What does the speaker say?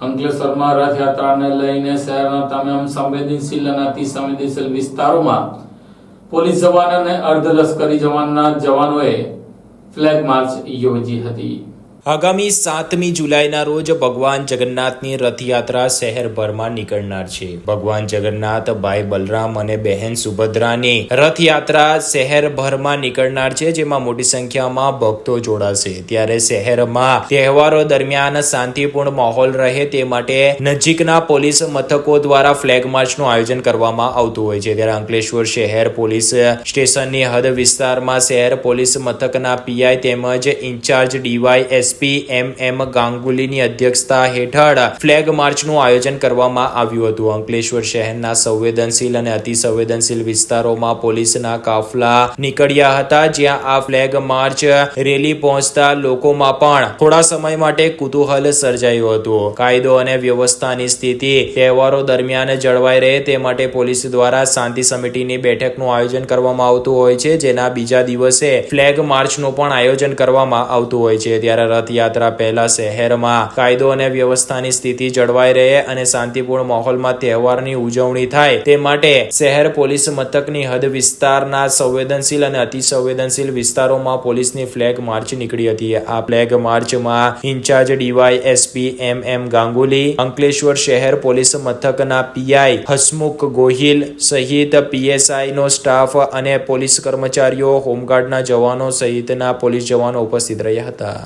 અંકલેશ્વરમાં રથયાત્રાને લઈને શહેરના તમામ સંવેદનશીલ અને અતિ સંવેદનશીલ વિસ્તારોમાં પોલીસ જવાન અને અર્ધલશ્કરી જવાનના જવાનોએ ફ્લેગ માર્ચ યોજી હતી. આગામી સાતમી જુલાઈના રોજ ભગવાન જગન્નાથની રથયાત્રા શહેરભરમાં નીકળનાર છે. ભગવાન જગન્નાથ, ભાઈ બલરામ અને બહેન સુભદ્રાની રથયાત્રા શહેરભરમાં નીકળનાર છે, જેમાં મોટી સંખ્યામાં ભક્તો જોડાશે. ત્યારે શહેરમાં તહેવારો દરમિયાન શાંતિપૂર્ણ માહોલ રહે તે માટે નજીકના પોલીસ મથકો દ્વારા ફ્લેગ માર્ચનું આયોજન કરવામાં આવતું હોય છે. ત્યારે અંકલેશ્વર શહેર પોલીસ સ્ટેશનની હદ વિસ્તારમાં શહેર પોલીસ મથકના પીઆઈ તેમજ incharge DY SP M M ગાંગુલીની અધ્યક્ષતા હેઠળ ફ્લેગ માર્ચનું આયોજન કરવામાં આવ્યું હતું. અંકલેશ્વર શહેરના સંવેદનશીલ અને અતિસંવેદનશીલ વિસ્તારોમાં પોલીસના કાફલા નીકળ્યા હતા, જ્યાં આ ફ્લેગ માર્ચ રેલી પહોંચતા લોકોમાં પણ થોડા સમય માટે કુતૂહલ સર્જાયું હતું. કાયદો અને વ્યવસ્થાની સ્થિતિ તહેવારો દરમિયાન જળવાઈ રહે તે માટે પોલીસ દ્વારા શાંતિ સમિતિની બેઠકનું આયોજન કરવામાં આવતું હોય છે, જેના બીજા દિવસે ફ્લેગ માર્ચનું પણ આયોજન કરવામાં આવતું હોય છે. ત્યારે રથયાત્રા પહેલા શહેરમાં કાયદો અને વ્યવસ્થાની સ્થિતિ જળવાઈ રહે અને શાંતિપૂર્ણ માહોલમાં તહેવારની ઉજવણી થાય તે માટે શહેર પોલીસ મથકની હદ વિસ્તારના સંવેદનશીલ અને અતિસંવેદનશીલ વિસ્તારોમાં પોલીસની ફ્લેગ માર્ચ નીકળી હતી. આ ફ્લેગ માર્ચમાં incharge DY SP M M Ganguly, Ankleshwar શહેર પોલીસ મથકના પીઆઈ હસમુખ ગોહિલ સહિત પીએસઆઈ નો સ્ટાફ અને પોલીસ કર્મચારીઓ, હોમગાર્ડના જવાનો સહિતના પોલીસ જવાનો ઉપસ્થિત રહ્યા હતા.